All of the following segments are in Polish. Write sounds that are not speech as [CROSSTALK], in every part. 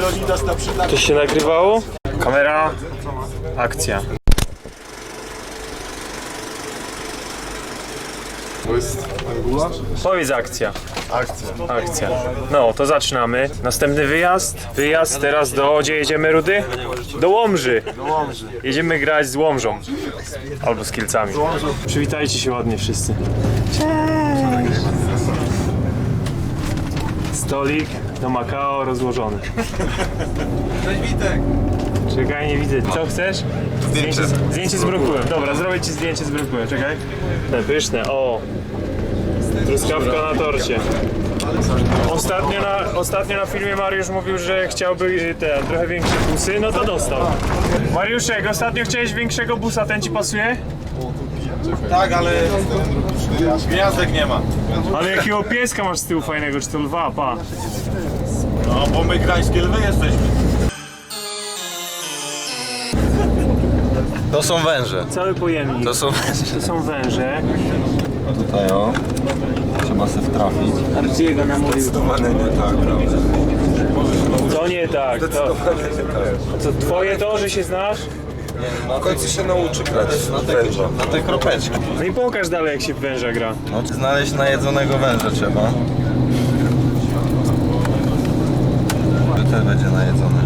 Leonidas na przykład. To się nagrywało? Kamera, akcja. To jest Angularz? Powiedz akcja. Akcja. Akcja. No, to zaczynamy. Następny wyjazd. Wyjazd teraz do... Gdzie jedziemy, Rudy? Do Łomży. Do Łomży. Jedziemy grać z Łomżą. Albo z Kielcami. Przywitajcie się ładnie wszyscy. Cześć! Stolik do Makao rozłożony. Cześć Witek. Czekaj, nie widzę. Co chcesz? Zdjęcie, zdjęcie z brokułem. Dobra, zrobię ci zdjęcie z brokułem. Czekaj. Te pyszne, o. Truskawka na torcie. Ostatnio na, ostatnio na filmie Mariusz mówił, że chciałby y, te trochę większe busy, no to dostał. Mariuszek, ostatnio chciałeś większego busa, ten ci pasuje? Tak, ale gwiazdek nie ma. Ale jakiego pieska masz z tyłu fajnego, czy to lwa, pa. No, bo my grańskie lwy jesteśmy. To są węże. Cały pojemnik. To są węże. To są węże. Tutaj o. Trzeba se wtrafić. Arciego namówił. Zdecydowanie nie tak, prawda? To nie tak. To, co, twoje to, że się znasz? W końcu się nauczy grać na te, na te kropeczki. No i pokaż dalej, jak się w węża gra. No, znaleźć najedzonego węża trzeba. Że ten będzie najedzony.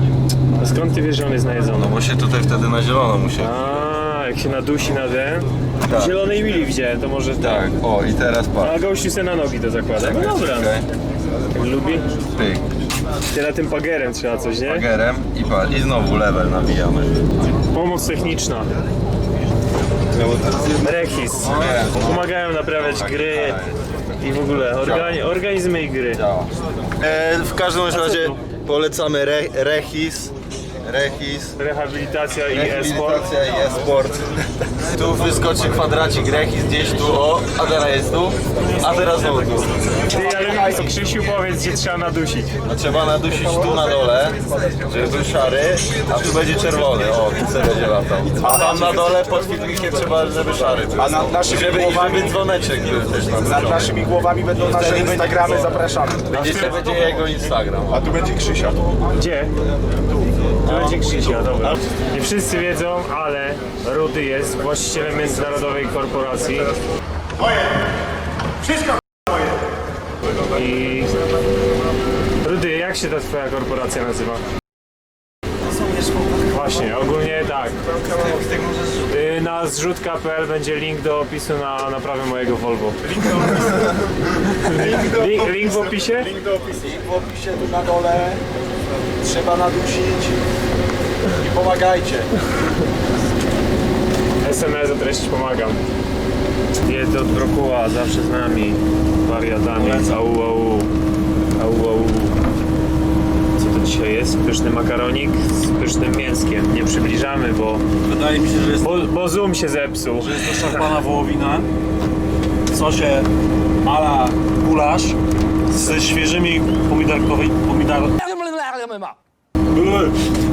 A skąd ty wiesz, że on jest najedzony? No bo się tutaj wtedy na zielono musiał. A, jak się nadusi na ten. Tak. W zielonej Willi widziałem, to może tak. Tak, o i teraz A patrz. gościu se na nogi to zakłada. No dobra, Czekaj, lubi. pyk, Tyle tym pagerem trzeba coś, nie? pagerem i patrz. I znowu level nabijamy. Pomoc techniczna. Rechis. Pomagają naprawiać gry i w ogóle organi organizmy i gry. Działa. E, w każdym razie polecamy re, Rechis. Rechis. Rehabilitacja i e-sport. Rehabilitacja i e-sport. Tu wyskoczy kwadracik Rechis gdzieś tu, o, a teraz jest tu, a teraz znowu tu. Ty, ale Krzysiu powiedz, gdzie trzeba nadusić. A trzeba nadusić tu na dole, żeby był szary, a tu będzie czerwony, o, tu sobie będzie latał. A tam na dole pod filmikiem trzeba, żeby szary był. A nad naszymi żeby, i głowami- żeby dzwoneczek był też Nad naduszony. naszymi głowami będą nasze Instagramy, zapraszamy. Będzie, będzie jego Instagram. A tu będzie Krzysia. Gdzie? Tu będzie Krzysia, dobra. Nie wszyscy wiedzą, ale Rudy jest właścicielem międzynarodowej korporacji. I... Rudy, jak się ta twoja korporacja nazywa? Właśnie, ogólnie tak. Y, Na zrzutka.pl będzie link do opisu na naprawę mojego Volvo. Link, link w opisie? Link do opisu. Link w opisie tu na dole. Trzeba nadusić. I pomagajcie. SMS o treści pomagam. Diety od brokuła, zawsze z nami. Wariatami. Au, au. Au, au. Co to dzisiaj jest? Pyszny makaronik z pysznym mięskiem. Nie przybliżamy, bo, Wydaje mi się, że jest bo, bo zoom się zepsuł. to szarpana wołowina w sosie ala gulasz ze świeżymi pomidorkowymi pomidor...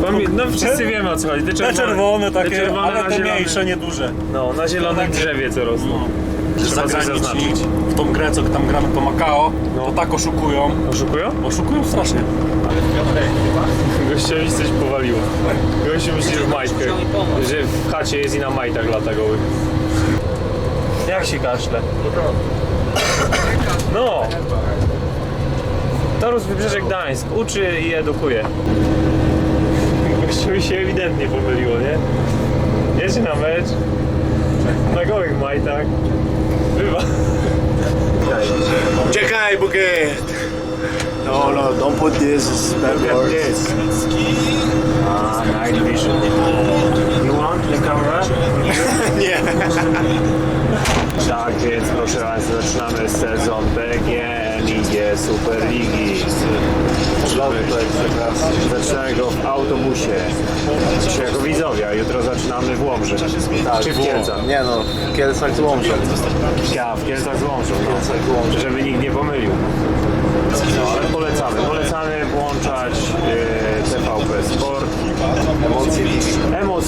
Pamię- No wszyscy wiemy o co chodzi. Te Te czerwone, czerwone te takie, czerwone ale na te zielonym- mniejsze, nieduże. No, na zielonym drzewie co rosną. Trzeba coś Zagraniczni zaznaczyć. w tą grę, co tam gramy, to Macao, No. to tak oszukują. Oszukują? Oszukują strasznie. Gościowi coś powaliło. Gościu myśli, że w majtkę, że w chacie jest i na majtach lata goły. Jak się kaszle? No! Torus Wybrzeże Gdańsk uczy i edukuje. Gościowi się ewidentnie pomyliło, nie? Jedzie na mecz, na gołych majtach. Bywa. Czekaj, bukiet! No, no, don't put this. It's bad Look at words. this. Ah, night vision. You want the camera? [LAUGHS] Nie. Tak więc proszę Państwa, zaczynamy sezon PGNiG Superligi. Zaczynamy, zaczynamy go w autobusie. Czy jako widzowie, a jutro zaczynamy w Łomży. Czy w Kielcach? Nie no, Kielcach z Łomżą. Ja, w Kielcach z Łomżą. No. Żeby nikt nie pomylił. No, ale polecamy. Polecamy włączać e, TVP Sport. Emocje.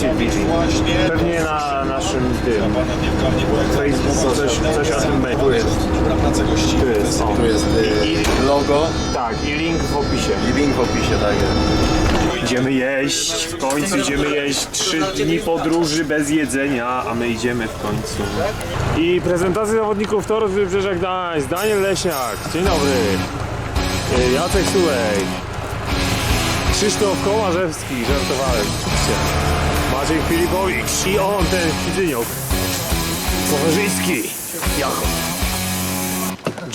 TV. Pewnie na naszym tym Facebooku coś, coś o tym będzie. Tu jest. Tu jest. O. Tu jest y, logo Tak, i link w opisie. i link w opisie, tak jest. Idziemy jeść, w końcu idziemy jeść. Trzy dni podróży bez jedzenia, a my idziemy w końcu. I prezentacja zawodników toru z Wybrzeża Gdańsk. Daniel Leśniak, dzień dobry. Y, Jacek Sułej. Krzysztof Kołarzewski, żartowałem oczywiście. Maciej Filipowicz i on, ten Fidzyniok. Powerzyński, Jacho.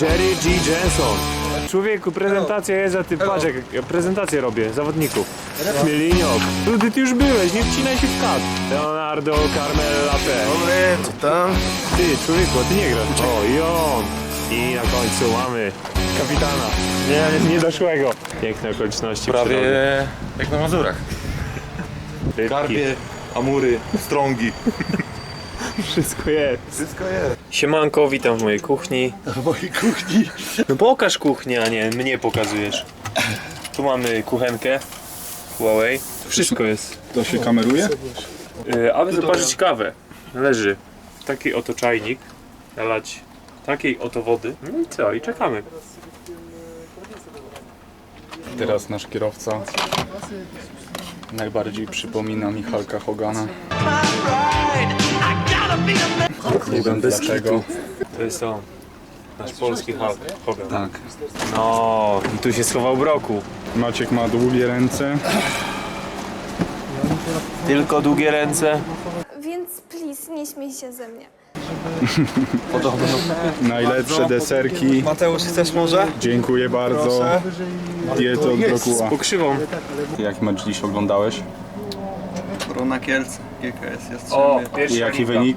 Jerry G. Jenson. Człowieku, prezentacja jest, a ty patrz jak ja prezentację robię, zawodników. Miliniok. Rudy, ty już byłeś, nie wcinaj się w kat. Leonardo Carmel Latte. Dobry, co tam? Ty, człowieku, a ty nie grasz. O, i on. I na końcu mamy kapitana. Nie, niedoszłego. Piękne okoliczności Prawie przyrody. jak na Mazurach. Rybki. Karpie, amury, strągi. Wszystko jest. Wszystko jest. Siemanko, witam w mojej kuchni. W mojej kuchni. No pokaż kuchnię, a nie mnie pokazujesz. Tu mamy kuchenkę Huawei. Wszystko jest. To się kameruje? Yy, aby zobaczyć kawę, leży taki oto czajnik, nalać takiej oto wody. No i co? I czekamy. Teraz nasz kierowca najbardziej przypomina Michalka Hogana. Nie wiem dlaczego. To jest on. Nasz polski Hulk. Hogan. Tak. No, i tu się schował broku. Maciek ma długie ręce. Tylko długie ręce. Więc please, nie śmiej się ze mnie. Najlepsze deserki. Mateusz, chcesz może? Dziękuję bardzo. Dietę od Z brokuła. pokrzywą. Jak mecz dziś oglądałeś? Korona Kielce, GKS O, Jastrzębie. I pierwszy jaki wynik?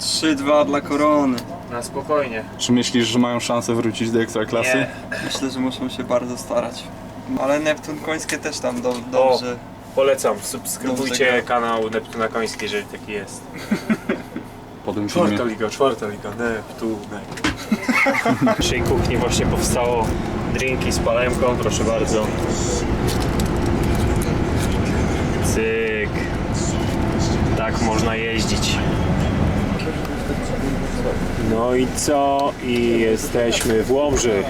3-2 dla Korony. Na spokojnie. Czy myślisz, że mają szansę wrócić do Ekstraklasy? Nie. Myślę, że muszą się bardzo starać. Ale Neptun Końskie też tam do, dobrze. Polecam, subskrybujcie Dobrze. kanał Neptuna Koński, jeżeli taki jest. [LAUGHS] Tym filmie. Czwarta liga, czwarta liga, Neptunek. W naszej kuchni właśnie powstało drinki z palemką, proszę bardzo. Cyk. Tak można jeździć. No i co? I jesteśmy w Łomży.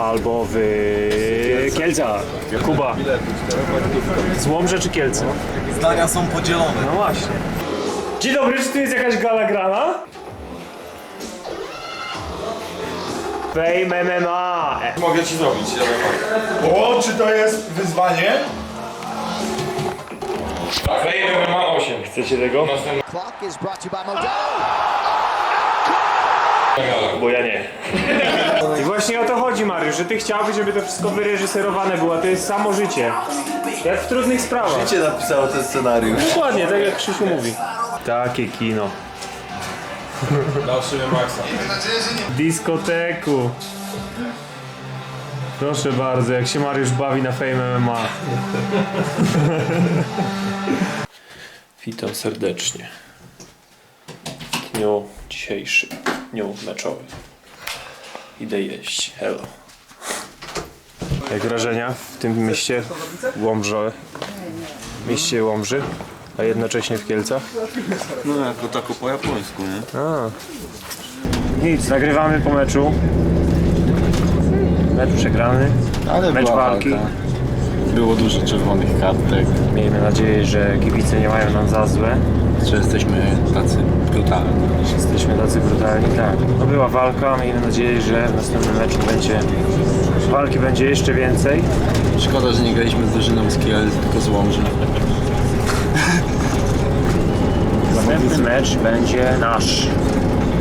Albo w Kielcach. Kuba. Z Łomży czy Kielce? Zdania są podzielone. No właśnie. Dzień dobry, czy tu jest jakaś gala grana? Fame MMA. Mogę ci zrobić, O, czy to jest wyzwanie? Fame MMA 8. Chcecie tego? Clock is brought to you by Modelo. Bo ja nie. I właśnie o to chodzi, Mariusz, że ty chciałbyś, żeby to wszystko wyreżyserowane było, a to jest samo życie. Jak w trudnych sprawach. Cię napisało ten scenariusz. Dokładnie, tak jak Krzysiu mówi. Takie kino. Dalszymy maksa. Diskoteku. Proszę bardzo, jak się Mariusz bawi na Fame MMA. Witam serdecznie. W dniu dzisiejszym, dniu meczowym. Idę jeść. Hello. Jak wrażenia w tym mieście Łomże, mieście Łomży, a jednocześnie w Kielcach? No jako tako po japońsku, nie? Nic, nagrywamy po meczu. Mecz przegrany. Ale Mecz była walki. walka. Było dużo czerwonych kartek. Miejmy nadzieję, że kibice nie mają nam za złe. Że jesteśmy tacy brutalni. Jesteśmy tacy brutalni, tak. No była walka, miejmy nadzieję, że w następnym meczu będzie walki będzie jeszcze więcej. Szkoda, że nie graliśmy z drużyną z Kiel, tylko z Łomży. Następny mecz będzie nasz.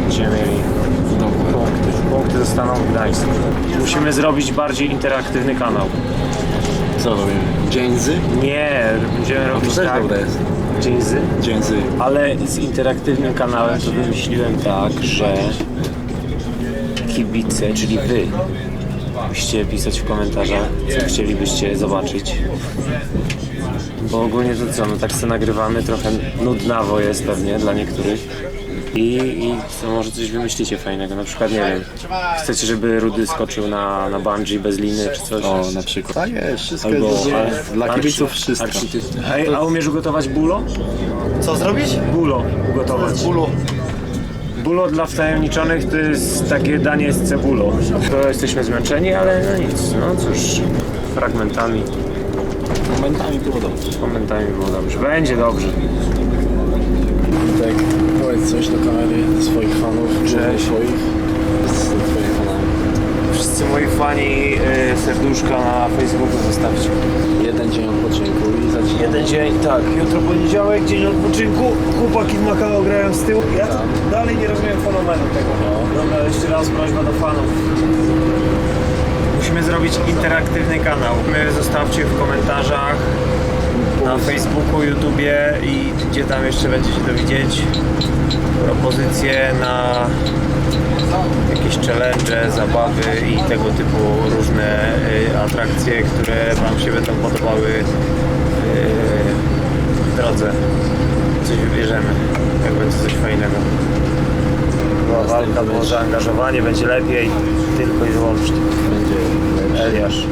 Będziemy mieli punkty. Punkty zostaną w Gdańsku. Musimy zrobić bardziej interaktywny kanał. Co robimy? Dzień Nie, będziemy robić też tak. dobre jest. Dzień z. Ale z interaktywnym kanałem to wymyśliłem tak, że kibice, czyli wy, musicie pisać w komentarzach, co chcielibyście zobaczyć. Bo ogólnie to co, no tak se nagrywamy, trochę nudnawo jest pewnie dla niektórych. I, I co, może coś wymyślicie fajnego, na przykład nie wiem, chcecie, żeby Rudy skoczył na, na bungee bez liny czy coś? O, na przykład. Tak jest, wszystko Albo jest ale, Dla kibiców wszystko. Ej, a umiesz ugotować bulo? Co zrobić? Bulo ugotować. Bólu. Bulo dla wtajemniczonych to jest takie danie z cebulą. To jesteśmy zmęczeni, ale no nic, no cóż, fragmentami. Momentami było dobrze. Momentami było dobrze. Będzie dobrze. Tak, powiedz coś do kamery swoich fanów. Cześć. Swoich. Z twoimi fanami. Wszyscy moi fani y, serduszka na Facebooku zostawcie. Jeden dzień odpoczynku i za dzień. Jeden dzień, tak. Jutro poniedziałek, dzień odpoczynku. Chłopaki w Makao grają z tyłu. Ja to dalej nie rozumiem fenomenu tego. Dobra, jeszcze raz prośba do fanów. Musimy zrobić interaktywny kanał. My zostawcie w komentarzach na Facebooku, YouTubie i gdzie tam jeszcze będziecie to widzieć propozycje na jakieś challenge, zabawy i tego typu różne y, atrakcje, które Wam się będą podobały y, w drodze. Coś wybierzemy, jak będzie coś fajnego. Była walka, było zaangażowanie, będzie lepiej, tylko i wyłącznie. Będzie. Eliasz.